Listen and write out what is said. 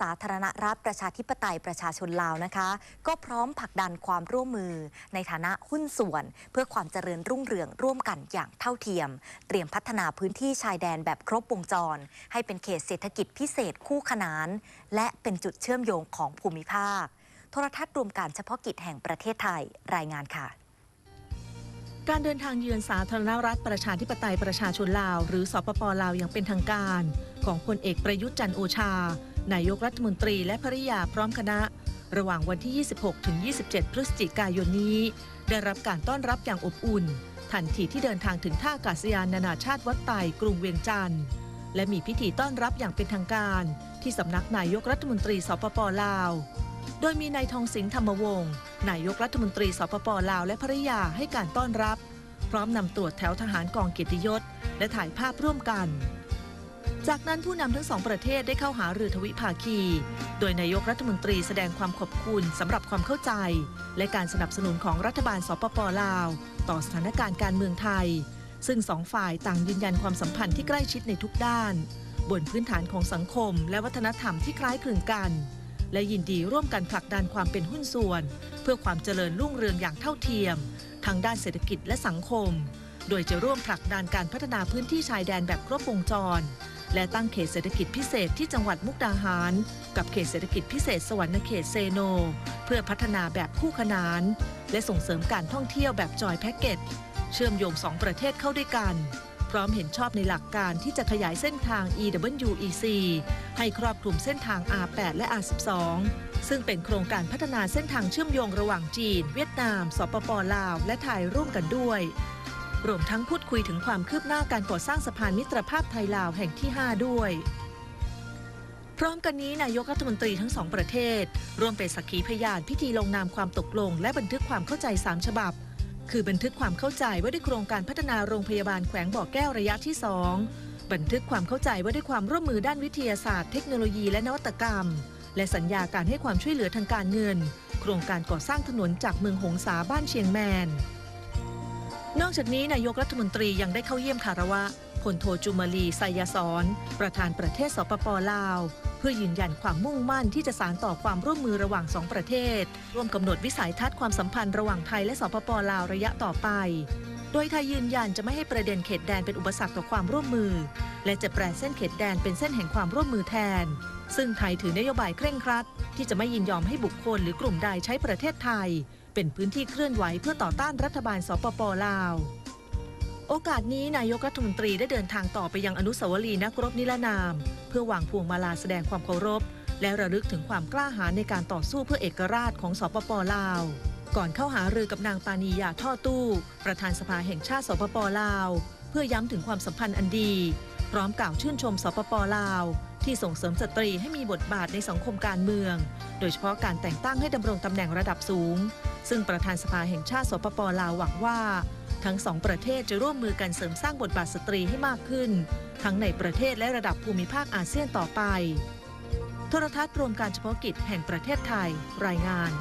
สาธารณรัฐประชาธิปไตยประชาชนลาวนะคะ ก็พร้อมผลักดันความร่วมมือ ในฐานะหุ้นส่วน เพื่อความเจริญรุ่งเรืองร่วมกันอย่างเท่าเทียม เตรียมพัฒนาพื้นที่ชายแดนแบบครบวงจร ให้เป็นเขตเศรษฐกิจพิเศษคู่ขนาน และเป็นจุดเชื่อมโยงของภูมิภาค โทรทัศน์รวมการเฉพาะกิจแห่งประเทศไทยรายงานค่ะการเดินทางเยือนสาธารณรัฐประชาธิปไตยประชาชนลาว หรือสปปลาวอย่างเป็นทางการ ของพลเอกประยุทธ์จันทร์โอชา นายกรัฐมนตรีและภริยาพร้อมคณะ ระหว่างวันที่ 26 ถึง 27 พฤศจิกายนนี้ ได้รับการต้อนรับอย่างอบอุ่น ทันทีที่เดินทางถึงท่าอากาศยานนานาชาติวัดไต่กรุงเวียงจันทร์และมีพิธีต้อนรับอย่างเป็นทางการ ที่สำนักนายกรัฐมนตรีสปปลาว โดยมีนายทองสิงห์ธรรมวงศ์นายกรัฐมนตรีสปปลาวและภริยาให้การต้อนรับ พร้อมนำตรวจแถวทหารกองเกียรติยศ และถ่ายภาพร่วมกัน จากนั้นผู้นำทั้งสองประเทศได้เข้าหารือทวิภาคี โดยนายกรัฐมนตรีแสดงความขอบคุณสำหรับความเข้าใจ และการสนับสนุนของรัฐบาลสปปลาว ต่อสถานการณ์การเมืองไทย ซึ่งสองฝ่ายต่างยืนยันความสัมพันธ์ที่ใกล้ชิดในทุกด้าน บนพื้นฐานของสังคม และวัฒนธรรมที่คล้ายคลึงกัน และยินดีร่วมกันผลักดันความเป็นหุ้นส่วน เพื่อความเจริญรุ่งเรืองอย่างเท่าเทียมทางด้านเศรษฐกิจและสังคม โดยจะร่วมผลักดันการพัฒนาพื้นที่ชายแดนแบบครบวงจร และตั้งเขตเศรษฐกิจพิเศษที่จังหวัดมุกดาหาร กับเขตเศรษฐกิจพิเศษสวรรณเขตเซโน เพื่อพัฒนาแบบคู่ขนาน และส่งเสริมการท่องเที่ยวแบบจอยแพ็กเกจเชื่อมโยงสองประเทศเข้าด้วยกัน พร้อมเห็นชอบในหลักการที่จะขยายเส้นทาง EWEC ให้ครอบคลุมเส้นทาง R8 และ R12 ซึ่งเป็นโครงการพัฒนาเส้นทางเชื่อมโยงระหว่างจีน เวียดนาม สปปลาว และไทยร่วมกันด้วย รวมทั้งพูดคุยถึงความคืบหน้าการก่อสร้างสะพานมิตรภาพไทยลาวแห่งที่ 5 ด้วย พร้อมกันนี้นายกรัฐมนตรีทั้งสองประเทศร่วมเป็นสักขีพยานพิธีลงนามความตกลง และบันทึกความเข้าใจ 3 ฉบับ คือบันทึกความเข้าใจว่าด้วยโครงการพัฒนาโรงพยาบาลแขวงบ่อแก้วระยะที่ 2 บันทึกความเข้าใจว่าด้วยความร่วมมือด้านวิทยาศาสตร์ เทคโนโลยีและนวัตกรรม และสัญญาการให้ความช่วยเหลือทางการเงิน โครงการก่อสร้างถนนจากเมืองหงสาบ้านเชียงแมน นอกจากนี้นายกรัฐมนตรียังได้เข้าเยี่ยมคารวะพลโทจุมาลีไซยาสอนประธานประเทศสปปลาว เพื่อยืนยันความมุ่งมั่นที่จะสานต่อความร่วมมือระหว่างสองประเทศ ร่วมกำหนดวิสัยทัศน์ความสัมพันธ์ระหว่างไทยและสปปลาวระยะต่อไป โดยไทยยืนยันจะไม่ให้ประเด็นเขตแดนเป็นอุปสรรคต่อความร่วมมือ และจะแปลเส้นเขตแดนเป็นเส้นแห่งความร่วมมือแทน ซึ่งไทยถือนโยบายเคร่งครัด ที่จะไม่ยินยอมให้บุคคลหรือกลุ่มใดใช้ประเทศไทย เป็นพื้นที่เคลื่อนไหวเพื่อต่อต้านรัฐบาลสปปลาว โอกาสนี้นายกรัฐมนตรีได้เดินทางต่อไปยังอนุสาวรีย์นักรบนิรนาม เพื่อวางพวงมาลาแสดงความเคารพ และระลึกถึงความกล้าหาญในการต่อสู้เพื่อเอกราชของสปปลาว ก่อนเข้าหารือกับนางปานียาท่อตู้ ประธานสภาแห่งชาติสปปลาว เพื่อย้ำถึงความสัมพันธ์อันดี พร้อมกล่าวชื่นชมสปปลาว ที่ส่งเสริมสตรีให้มีบทบาทในสังคมการเมือง โดยเฉพาะการแต่งตั้งให้ดำรงตำแหน่งระดับสูง ซึ่งประธานสภาแห่งชาติสปปลาวหวังว่า ทั้งสองประเทศจะร่วมมือกันเสริมสร้างบทบาทสตรีให้มากขึ้น ทั้งในประเทศและระดับภูมิภาคอาเซียนต่อไป โทรทัศน์รวมการเฉพาะกิจแห่งประเทศไทย รายงาน